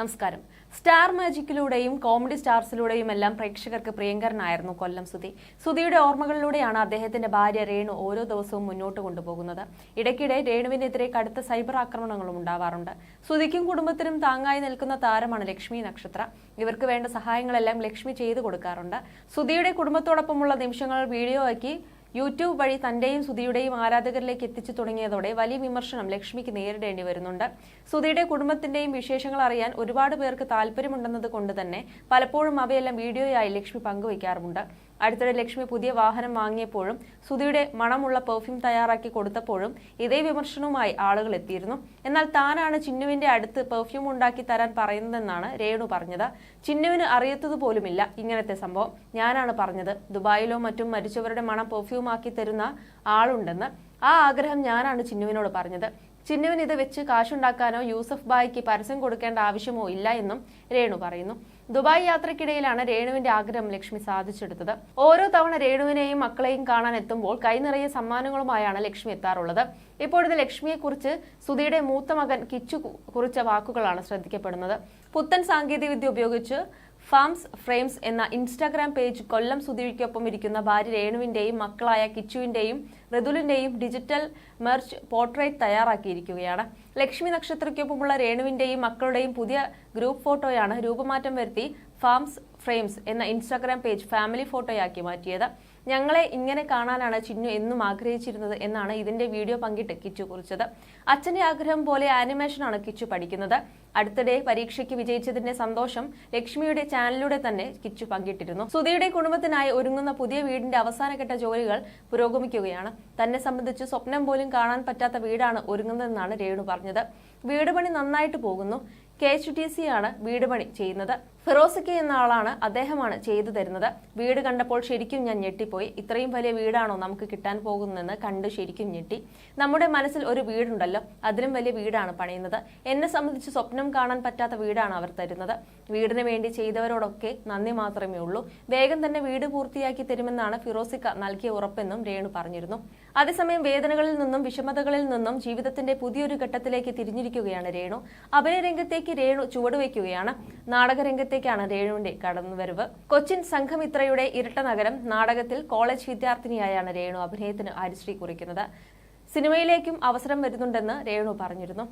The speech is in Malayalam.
നമസ്കാരം. സ്റ്റാർ മാജിക്കിലൂടെയും കോമഡി സ്റ്റാർസിലൂടെയും എല്ലാം പ്രേക്ഷകർക്ക് പ്രിയങ്കരനായിരുന്നു കൊല്ലം സുധി. സുധിയുടെ ഓർമ്മകളിലൂടെയാണ് അദ്ദേഹത്തിന്റെ ഭാര്യ രേണു ഓരോ ദിവസവും മുന്നോട്ട് കൊണ്ടുപോകുന്നത്. ഇടയ്ക്കിടെ രേണുവിനെതിരെ കടുത്ത സൈബർ ആക്രമണങ്ങളും ഉണ്ടാവാറുണ്ട്. സുധിക്കും കുടുംബത്തിനും താങ്ങായി നിൽക്കുന്ന താരമാണ് ലക്ഷ്മി നക്ഷത്ര. ഇവർക്ക് വേണ്ട സഹായങ്ങളെല്ലാം ലക്ഷ്മി ചെയ്തു കൊടുക്കാറുണ്ട്. സുധിയുടെ കുടുംബത്തോടൊപ്പമുള്ള നിമിഷങ്ങൾ വീഡിയോ ആക്കി യൂട്യൂബ് വഴി തന്റെയും സുധിയുടെയും ആരാധകരിലേക്ക് എത്തിച്ചു തുടങ്ങിയതോടെ വലിയ വിമർശനം ലക്ഷ്മിക്ക് നേരിടേണ്ടി വരുന്നുണ്ട്. സുധിയുടെ കുടുംബത്തിന്റെയും വിശേഷങ്ങൾ അറിയാൻ ഒരുപാട് പേർക്ക് താല്പര്യമുണ്ടെന്നത് കൊണ്ട് തന്നെ പലപ്പോഴും അവയെല്ലാം വീഡിയോയായി ലക്ഷ്മി പങ്കുവയ്ക്കാറുമുണ്ട് അടുത്തിടെ ലക്ഷ്മി പുതിയ വാഹനം വാങ്ങിയപ്പോഴും സുധിയുടെ മണമുള്ള പെർഫ്യൂം തയ്യാറാക്കി കൊടുത്തപ്പോഴും ഇതേ വിമർശനവുമായി ആളുകൾ എത്തിയിരുന്നു. എന്നാൽ താനാണ് ചിന്നുവിന്റെ അടുത്ത് പെർഫ്യൂം ഉണ്ടാക്കി തരാൻ പറയുന്നതെന്നാണ് രേണു പറഞ്ഞത്. ചിന്നുവിന് അറിയത്തതുപോലുമില്ല ഇങ്ങനത്തെ സംഭവം. ഞാനാണ് പറഞ്ഞത് ദുബായിലോ മറ്റും മരിച്ചവരുടെ മണം പെർഫ്യൂമാക്കി തരുന്ന ആളുണ്ടെന്ന്. ആ ആഗ്രഹം ഞാനാണ് ചിന്നുവിനോട് പറഞ്ഞത്. ചിന്നുവിന് ഇത് വെച്ച് കാശുണ്ടാക്കാനോ യൂസഫ് ബായിക്ക് പരസ്യം കൊടുക്കേണ്ട ആവശ്യമോ ഇല്ല എന്നും രേണു പറയുന്നു. ദുബായ് യാത്രക്കിടയിലാണ് രേണുവിന്റെ ആഗ്രഹം ലക്ഷ്മി സാധിച്ചെടുത്തത്. ഓരോ തവണ രേണുവിനെയും മക്കളെയും കാണാൻ എത്തുമ്പോൾ കൈനിറയെ സമ്മാനങ്ങളുമായാണ് ലക്ഷ്മി എത്താറുള്ളത്. ഇപ്പോഴത്തെ ലക്ഷ്മിയെക്കുറിച്ച് സുധിയുടെ മൂത്ത മകൻ കിച്ചു കുറിച്ച വാക്കുകളാണ് ശ്രദ്ധിക്കപ്പെടുന്നത്. പുത്തൻ സാങ്കേതികവിദ്യ ഉപയോഗിച്ച് ഫാംസ് ഫ്രെയിംസ് എന്ന ഇൻസ്റ്റാഗ്രാം പേജ് കൊല്ലം സുധീവിക്കൊപ്പം ഇരിക്കുന്ന ഭാര്യ രേണുവിന്റെയും മക്കളായ കിച്ചുവിന്റെയും ഋതുലിന്റെയും ഡിജിറ്റൽ മെർച്ച് പോർട്രേറ്റ് തയ്യാറാക്കിയിരിക്കുകയാണ്. ലക്ഷ്മി നക്ഷത്രയ്ക്കൊപ്പമുള്ള രേണുവിന്റെയും മക്കളുടെയും പുതിയ ഗ്രൂപ്പ് ഫോട്ടോയാണ് രൂപമാറ്റം വരുത്തി ഫാംസ് ഫ്രെയിംസ് എന്ന ഇൻസ്റ്റാഗ്രാം പേജ് ഫാമിലി ഫോട്ടോയാക്കി മാറ്റിയത്. ഞങ്ങളെ ഇങ്ങനെ കാണാനാണ് ചിന്നു എന്നും ആഗ്രഹിച്ചിരുന്നത് എന്നാണ് ഇതിന്റെ വീഡിയോ പങ്കിട്ട് കിച്ചു കുറിച്ചത്. അച്ഛന്റെ ആഗ്രഹം പോലെ ആനിമേഷനാണ് കിച്ചു പഠിക്കുന്നത്. അടുത്തിടെ പരീക്ഷയ്ക്ക് വിജയിച്ചതിന്റെ സന്തോഷം ലക്ഷ്മിയുടെ ചാനലിലൂടെ തന്നെ കിച്ചു പങ്കിട്ടിരുന്നു. സുധിയുടെ കുടുംബത്തിനായി ഒരുങ്ങുന്ന പുതിയ വീടിന്റെ അവസാനഘട്ട ജോലികൾ പുരോഗമിക്കുകയാണ്. തന്നെ സംബന്ധിച്ച് സ്വപ്നം പോലും കാണാൻ പറ്റാത്ത വീടാണ് ഒരുങ്ങുന്നതെന്നാണ് രേണു പറഞ്ഞത്. വീട് പണി നന്നായിട്ട് പോകുന്നു. കെ എച്ച് ടി സി ആണ് വീട് പണി ചെയ്യുന്നത്. ഫിറോസിക്ക എന്ന ആളാണ് അദ്ദേഹമാണ് ചെയ്തു തരുന്നത്. വീട് കണ്ടപ്പോൾ ശരിക്കും ഞാൻ ഞെട്ടിപ്പോയി. ഇത്രയും വലിയ വീടാണോ നമുക്ക് കിട്ടാൻ പോകുന്നതെന്ന് കണ്ട് ശരിക്കും ഞെട്ടി. നമ്മുടെ മനസ്സിൽ ഒരു വീടുണ്ടല്ലോ അതിലും വലിയ വീടാണ് പണിയുന്നത്. എന്നെ സംബന്ധിച്ച് സ്വപ്നം കാണാൻ പറ്റാത്ത വീടാണ് അവർ തരുന്നത്. വീടിന് വേണ്ടി ചെയ്തവരോടൊക്കെ നന്ദി മാത്രമേ ഉള്ളൂ. വേഗം തന്നെ വീട് പൂർത്തിയാക്കി തരുമെന്നാണ് ഫിറോസിക്ക നൽകിയ ഉറപ്പെന്നും രേണു പറഞ്ഞിരുന്നു. അതേസമയം വേദനകളിൽ നിന്നും വിഷമതകളിൽ നിന്നും ജീവിതത്തിന്റെ പുതിയൊരു ഘട്ടത്തിലേക്ക് തിരിഞ്ഞിരിക്കുകയാണ് രേണു. അഭിനയ രംഗത്തേക്ക് രേണു ചുവടുവെക്കുകയാണ് നാടകരംഗത്തേക്കാണ് രേണുവിന്റെ കടന്നുവരവ്. കൊച്ചിൻ സംഘമിത്രയുടെ ഇരട്ട നഗരം നാടകത്തിൽ കോളേജ് വിദ്യാർത്ഥിനിയായാണ് രേണു അഭിനയത്തിന് അരിശ്രീ കുറിക്കുന്നത്. സിനിമയിലേക്കും അവസരം വരുന്നുണ്ടെന്ന് രേണു പറഞ്ഞിരുന്നു.